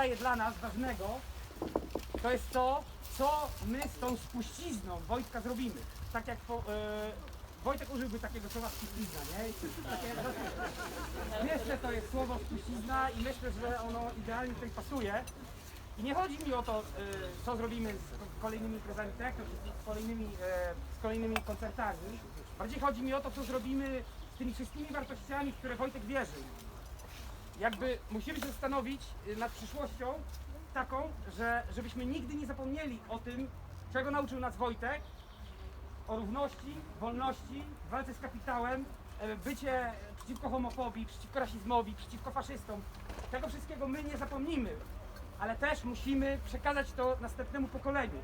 pozostaje dla nas ważnego, to jest to, co my z tą spuścizną Wojtka zrobimy. Tak jak po, e, Wojtek użyłby takiego słowa spuścizna, nie? Jeszcze to jest słowo spuścizna i myślę, że ono idealnie tutaj pasuje. I nie chodzi mi o to, e, co zrobimy z kolejnymi imprezami czy z kolejnymi, e, z kolejnymi koncertami. Bardziej chodzi mi o to, co zrobimy z tymi wszystkimi wartościami, w które Wojtek wierzy jakby musimy się zastanowić y, nad przyszłością taką, że żebyśmy nigdy nie zapomnieli o tym, czego nauczył nas Wojtek, o równości, wolności, walce z kapitałem, e, bycie przeciwko homofobii, przeciwko rasizmowi, przeciwko faszystom. Tego wszystkiego my nie zapomnimy, ale też musimy przekazać to następnemu pokoleniu.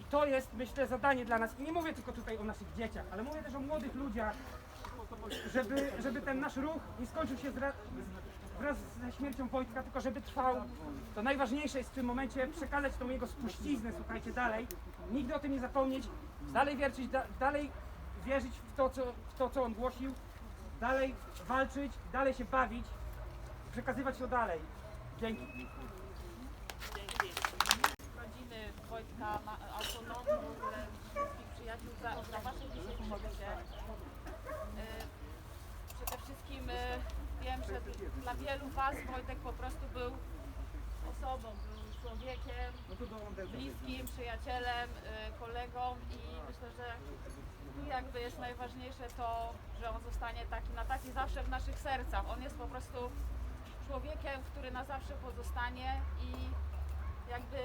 I to jest, myślę, zadanie dla nas. I nie mówię tylko tutaj o naszych dzieciach, ale mówię też o młodych ludziach, żeby, żeby ten nasz ruch nie skończył się z- wraz ze śmiercią Wojtka, tylko żeby trwał. To najważniejsze jest w tym momencie przekazać tą jego spuściznę, słuchajcie, dalej. Nigdy o tym nie zapomnieć, dalej wierzyć, da, dalej wierzyć w to, co, w to, co on głosił, dalej walczyć, dalej się bawić, przekazywać to dalej. Dzięki. rodziny Wojtka, ma, autonomii, ogóle wszystkich przyjaciół za, za Wasze dzisiejsze życie. Y, Przede wszystkim y, wiem, że dla wielu Was Wojtek po prostu był osobą, był człowiekiem, bliskim, przyjacielem, y, kolegą i myślę, że tu jakby jest najważniejsze to, że on zostanie taki na taki zawsze w naszych sercach. On jest po prostu człowiekiem, który na zawsze pozostanie i jakby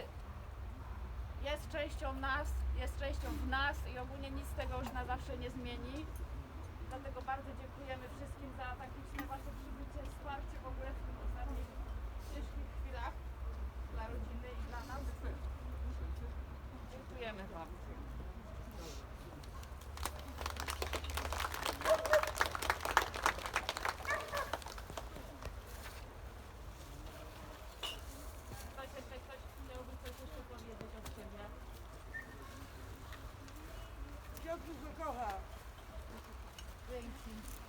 jest częścią nas, jest częścią w nas i ogólnie nic z tego już na zawsze nie zmieni. Go kocha. Dzięki.